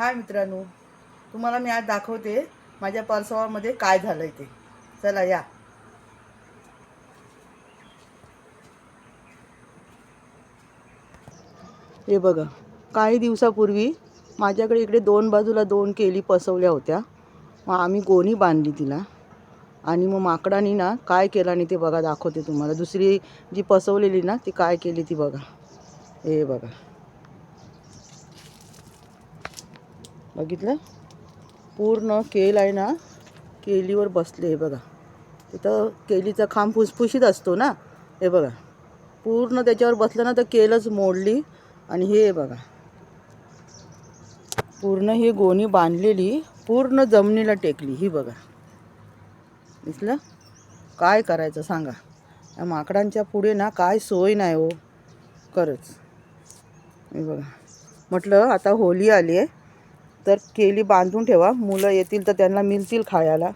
हाय मित्रांनो तुम्हाला मी आज दाखवते माझ्या परसवामध्ये काय झालं आहे ते. चला या. हे बघा काही दिवसापूर्वी माझ्याकडे इकडे दोन बाजूला दोन केली पसवल्या होत्या. मग आम्ही गोणी बांधली तिला. आणि मग माकडानी ना काय केलं आणि ते बघा दाखवते तुम्हाला. दुसरी जी पसवलेली ना ती काय केली ती बघा. हे बघा. बघितलं? पूर्ण केल आहे ना केलीवर बसले हे बघा. तिथं केलीचा खांब फुसफुशीत असतो ना हे बघा. पूर्ण त्याच्यावर बसलं ना तर केलच मोडली आणि हे बघा. पूर्ण ही गोणी बांधलेली पूर्ण जमिनीला टेकली ही बघा. दिसलं? काय करायचं सांगा. या माकडांच्या पुढे ना काय सोय नाही हो. खरंच. हे बघा. म्हटलं आता होली आली आहे तर केली बांधून ठेवा. मुलं येतील तर त्यांना मिळतील खायला.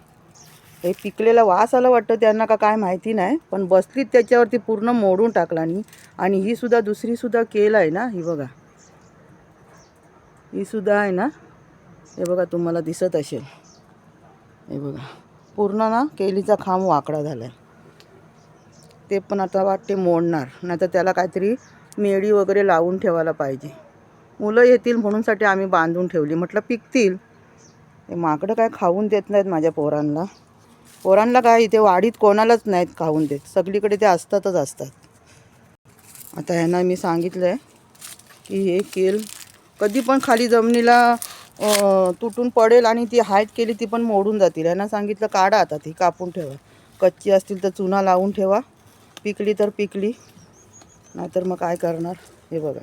हे पिकलेला वास आला वाटतं त्यांना का काय माहिती नाही पण बसलीत त्याच्यावरती पूर्ण मोडून टाकला आणि आणि ही सुद्धा दुसरी सुद्धा केल आहे ना ही बघा. ही सुद्धा आहे ना हे बघा तुम्हाला दिसत असेल. हे बघा. पूर्ण ना केलीचा खांब वाकडा झाला आहे ते पण आता वाटते मोडणार नाही तर त्याला काहीतरी मेडी वगैरे लावून ठेवायला पाहिजे. मुलं येतील म्हणूनसाठी आम्ही बांधून ठेवली. म्हटलं पिकतील. माकडं काय खाऊन देत नाहीत माझ्या पोरांना. पोरांना काय इथे वाढीत कोणालाच नाहीत खाऊन देत. सगळीकडे ते असतातच असतात. आता ह्यांना मी सांगितलं आहे की हे केल. कधी पण खाली जमिनीला तुटून पडेल आणि ती हाईट केली ती पण मोडून जातील. यांना सांगितलं काढा आता ती कापून ठेवा. कच्ची असतील तर चुना लावून ठेवा. पिकली तर पिकली. नाहीतर मग काय करणार? हे बघा.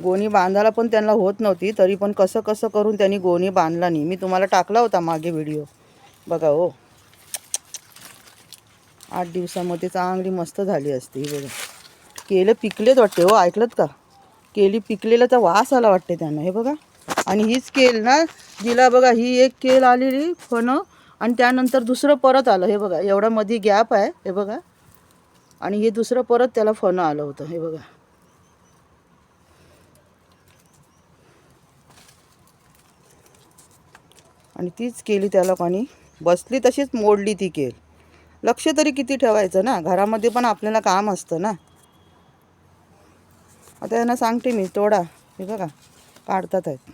गोणी बांधायला पण त्यांना होत नव्हती तरी पण कसं कसं करून त्यांनी गोणी बांधला नाही. मी तुम्हाला टाकला होता मागे व्हिडिओ. बघा हो. आठ दिवसामध्ये चांगली मस्त झाली असते ही बघा. केलं पिकलेच वाटते हो ऐकलत का? केली पिकलेल्याचा वास आला वाटते त्यांना हे बघा. आणि हीच केल ना जिला बघा ही एक केल आलेली फणं आणि त्यानंतर दुसरं परत आलं हे बघा. एवढा मध्ये गॅप आहे हे बघा. आणि हे दुसरं परत त्याला फणं आलं होतं हे बघा. आणि तीच केली त्या लोकांनी बसली तशीच मोडली ती केल. लक्ष तरी किती ठेवायचं ना? घरामध्ये पण आपल्याला काम असतं ना? आता यांना सांगते मी तोडा. हे बघा काढतात आहेत.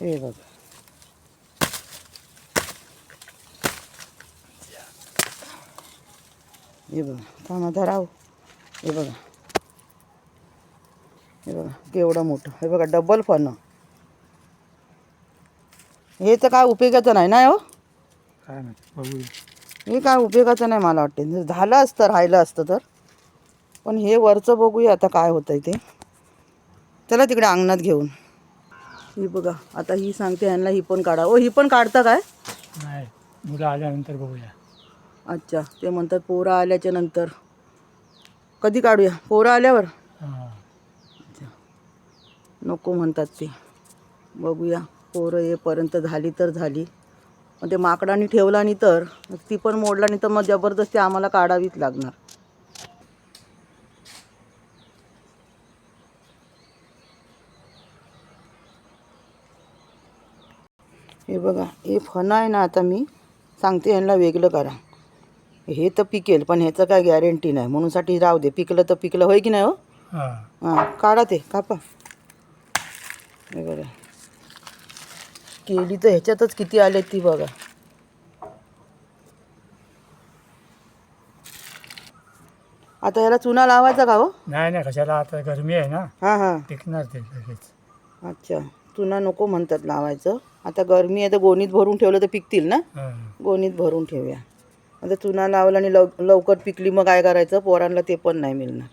हे बघा. हे बघा थांबा धराव. हे बघा. हे बघा केवढं मोठं. हे बघा डबल फणं. हे तर काय उपयोगाचं नाही ना हो? काय माहिती बघूया. हे काय उपयोगाचं नाही मला वाटते. जर झालं असतं राहिलं असतं तर. पण हे वरचं बघूया आता काय होतंय ते. चला तिकडे अंगणात घेऊन. ही बघा आता ही सांगते यांना ही पण काढा. ओ ही पण काढता काय? नाही मुलं आल्यानंतर बघूया. अच्छा ते म्हणतात पोरं आल्याच्यानंतर. कधी काढूया? पोरं आल्यावर? हां. नको म्हणतात ते. बघूया. पोरं येपर्यंत झाली तर झाली. पण ते माकडाने ठेवला नाही तर ती पण मोडला नाही तर मग जबरदस्ती आम्हाला काढावीच लागणार. हे बघा हे फणं आहे ना आता मी सांगते यांना वेगळं करा. हे तर पिकेल पण ह्याचं काय गॅरंटी नाही. म्हणूनसाठी राहू दे पिकलं तर पिकलं होय की नाही हो? हां. हां काढा ते कापा. हे बघा. केली तर ह्याच्यातच किती आले ती बघा. आता याला चुना लावायचा का हो? नाही नाही कशाला? आता गरमी आहे ना. हां हां. टिकणार ते लगेच. अच्छा. चुना नको म्हणतात लावायचं. आता गरमी आहे तर गोणीत भरून ठेवलं तर पिकतील ना? हां. गोणीत भरून ठेवूया. आता चुना लावला आणि लव लवकर पिकली मग काय करायचं? पोरांना ते पण नाही मिळणार.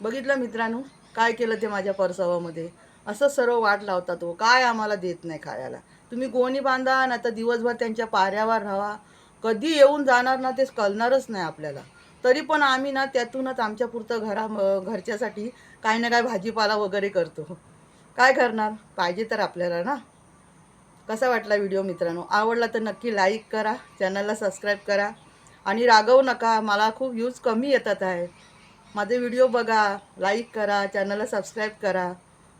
बघितलं मित्रांनो? काय केलं ते माझ्या परसवामध्ये? असं सर्व वाट लावतात तो काय आम्हाला देत नाही खायला? तुम्ही गोणी बांधा ना तर दिवसभर त्यांच्या पाऱ्यावर राहा. कधी येऊन जाणार ना ते कळणारच नाही आपल्याला. तरी पण आम्ही ना त्यातूनच आमच्या पुरतं घरा घरच्यासाठी काही ना काय भाजीपाला वगैरे करतो. काय करणार? पाहिजे तर आपल्याला ना. कसा वाटला व्हिडिओ मित्रांनो? आवडला तर नक्की लाईक करा चॅनलला सबस्क्राईब करा. आणि रागवू नका मला खूप व्ह्यूज कमी येतात आहे. माझे व्हिडिओ बघा लाईक करा चॅनलला सबस्क्राईब करा.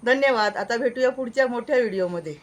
धन्यवाद. आता भेटूया पुढच्या मोठ्या व्हिडिओमध्ये